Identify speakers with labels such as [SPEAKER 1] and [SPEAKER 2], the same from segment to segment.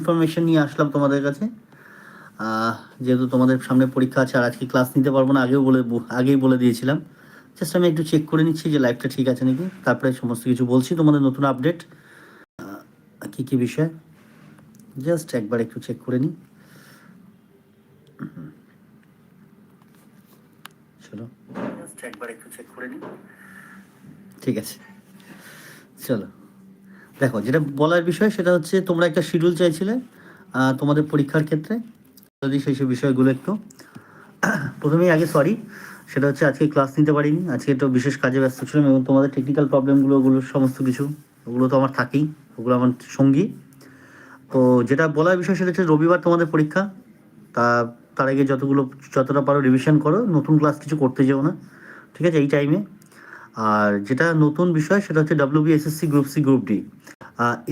[SPEAKER 1] Information নিয়ে আসলাম তোমাদের কাছে। যেহেতু তোমাদের সামনে পরীক্ষা আছে আর আজকে ক্লাস নিতে পারব না আগেও বলে আগেই বলে দিয়েছিলাম। জাস্ট আমি একটু চেক করে নিচ্ছি যে লাইফটা ঠিক আছে নাকি। তারপরে সমস্ত কিছু বলছি তোমাদের নতুন আপডেট কি কি বিষয়? জাস্ট একবার একটু চেক করে নিই। চলো। জাস্ট একবার একটু চেক করে নিই। ঠিক আছে। চলো। দেখো, যেটা বলার বিষয় সেটা হচ্ছে তোমরা একটা শিডিউল চাইছিলে তোমাদের পরীক্ষার ক্ষেত্রে। যদি সেই সব বিষয়গুলো একটু, প্রথমেই আগে সরি সেটা হচ্ছে আজকে ক্লাস নিতে পারিনি, আজকে একটু বিশেষ কাজে ব্যস্ত ছিলাম এবং তোমাদের টেকনিক্যাল প্রবলেমগুলো ওগুলো সমস্ত কিছু, ওগুলো তো আমার থাকেই, ওগুলো আমার সঙ্গী। তো যেটা বলার বিষয় সেটা হচ্ছে রবিবার তোমাদের পরীক্ষা, তা তার আগে যতগুলো, যতটা পারো রিভিশন করো, নতুন ক্লাস কিছু করতে যেও না, ঠিক আছে, এই টাইমে আর যেটা নতুন বিষয় সেটা হচ্ছে WBSSC group C group D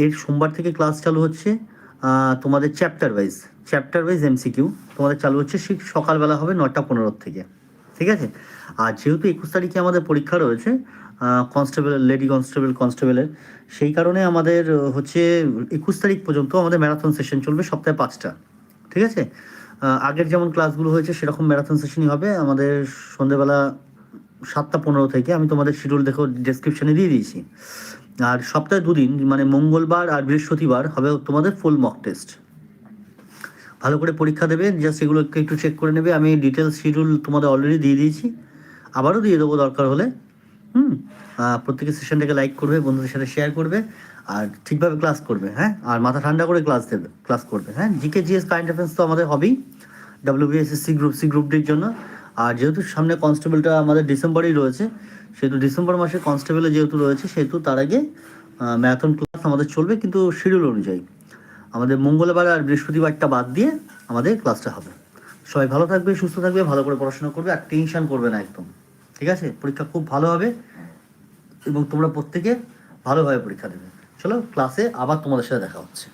[SPEAKER 1] এর সোমবার থেকে ক্লাস চালু হচ্ছে তোমাদের chapter wise chapter wise MCQ তোমাদের চালু হচ্ছে সকালবেলা হবে নটা পনেরো থেকে, ঠিক আছে? আর যেহেতু একুশ তারিখে আমাদের পরীক্ষা রয়েছে কনস্টেবল লেডি কনস্টেবল কনস্টেবলের সেই কারণে আমাদের হচ্ছে একুশ তারিখ পর্যন্ত আমাদের ম্যারাথন সেশন চলবে সপ্তাহে পাঁচটা, ঠিক আছে? আগের যেমন ক্লাসগুলো হয়েছে সেরকম ম্যারাথন সেশনই হবে। আমাদের সন্ধেবেলা সাতটা পনেরো থেকে আমি তোমাদের শিডিউল দেখো ডেসক্রিপশনে দিয়ে দিয়েছি। আর সপ্তাহে দুদিন মানে মঙ্গলবার আর বৃহস্পতিবার হবে তোমাদের ফুল মক টেস্ট ভালো করে পরীক্ষা দেবে জাস্ট এগুলো একটু চেক করে নেবে। আমি ডিটেলস শিডিউল তোমাদের অলরেডি দিয়ে দিয়েছি। আবারও দিয়ে দেবো দরকার হলে। হুম? প্রত্যেকের সেশনটাকে লাইক করবে, বন্ধুদের সাথে শেয়ার করবে, আর ঠিকভাবে ক্লাস করবে হ্যাঁ? আর মাথা ঠান্ডা করে ক্লাস দেবে ক্লাস করবে হ্যাঁ? জিকে জিএস কারেন্ট অ্যাফেয়ার্স তো আমাদের হবেই ডাব্লিউবিএসএসসি গ্রুপ সি গ্রুপ ডির জন্য। আর যেহেতু সামনে কনস্টেবলটা আমাদের ডিসেম্বরেই রয়েছে, সেহেতু ডিসেম্বর মাসে কনস্টেবলে যেহেতু রয়েছে, সেহেতু তার আগে ম্যারাথন ক্লাস আমাদের চলবে, কিন্তু শিডিউল অনুযায়ী। আমাদের মঙ্গলবার আর বৃহস্পতিবারটা বাদ দিয়ে আমাদের ক্লাসটা হবে। সবাই ভালো থাকবে, সুস্থ থাকবে, ভালো করে পড়াশোনা করবে, আর টেনশন করবে না একদম। ঠিক আছে? পরীক্ষা খুব ভালো হবে এবং তোমরা প্রত্যেকে ভালোভাবে পরীক্ষা দেবে। চলো, ক্লাসে আবার তোমাদের সাথে দেখা হচ্ছে।